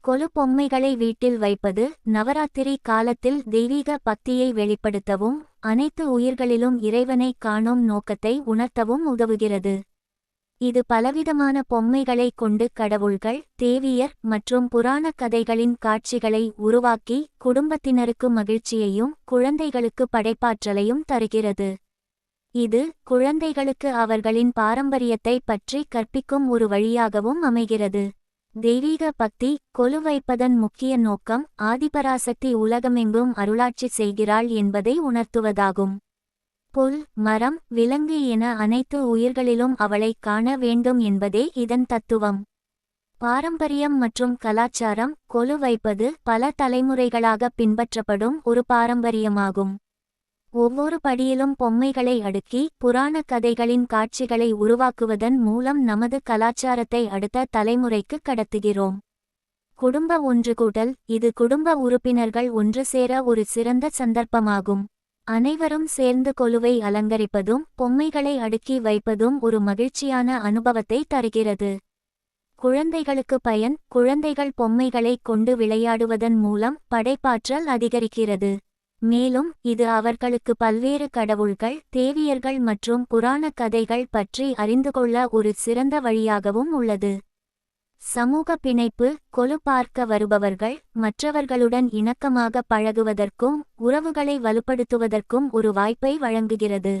கொலு பொம்மைகளை வீட்டில் வைப்பது நவராத்திரி காலத்தில் தெய்வீக பக்தியை வெளிப்படுத்தவும் அனைத்து உயிர்களிலும் இறைவனை காணும் நோக்கத்தை உணர்த்தவும் உதவுகிறது. இது பலவிதமான பொம்மைகளை கொண்டு கடவுள்கள் தேவியர் மற்றும் புராணக் கதைகளின் காட்சிகளை உருவாக்கி குடும்பத்தினருக்கு மகிழ்ச்சியையும் குழந்தைகளுக்கு படைப்பாற்றலையும் தருகிறது. இது குழந்தைகளுக்கு அவர்களின் பாரம்பரியத்தை பற்றி கற்பிக்கும் ஒரு வழியாகவும் அமைகிறது. தெய்வீக பக்தி கொலு வைப்பதன் முக்கிய நோக்கம் ஆதிபராசக்தி உலகமெங்கும் அருளாட்சி செய்கிறாள் என்பதை உணர்த்துவதாகும். புல் மரம் விலங்கு என அனைத்து உயிர்களிலும் அவளைக் காண வேண்டும் என்பதே இதன் தத்துவம். பாரம்பரியம் மற்றும் கலாச்சாரம் கொலு வைப்பது பல தலைமுறைகளாக பின்பற்றப்படும் ஒரு பாரம்பரியமாகும். ஒவ்வொரு படியிலும் பொம்மைகளை அடுக்கி புராணக் கதைகளின் காட்சிகளை உருவாக்குவதன் மூலம் நமது கலாச்சாரத்தை அடுத்த தலைமுறைக்கு கடத்துகிறோம். குடும்ப ஒன்றுகூடல் இது குடும்ப உறுப்பினர்கள் ஒன்று சேர ஒரு சிறந்த சந்தர்ப்பமாகும். அனைவரும் சேர்ந்து கொலுவை அலங்கரிப்பதும் பொம்மைகளை அடுக்கி வைப்பதும் ஒரு மகிழ்ச்சியான அனுபவத்தை தருகிறது. குழந்தைகளுக்கு பயன் குழந்தைகள் பொம்மைகளை கொண்டு விளையாடுவதன் மூலம் படைப்பாற்றல் அதிகரிக்கிறது. மேலும் இது அவர்களுக்கு பல்வேறு கடவுள்கள் தேவியர்கள் மற்றும் புராணக் கதைகள் பற்றி அறிந்து கொள்ள ஒரு சிறந்த வழியாகவும் உள்ளது. சமூக பிணைப்பு கொலு பார்க்க வருபவர்கள் மற்றவர்களுடன் இணக்கமாக பழகுவதற்கும் உறவுகளை வலுப்படுத்துவதற்கும் ஒரு வாய்ப்பை வழங்குகிறது.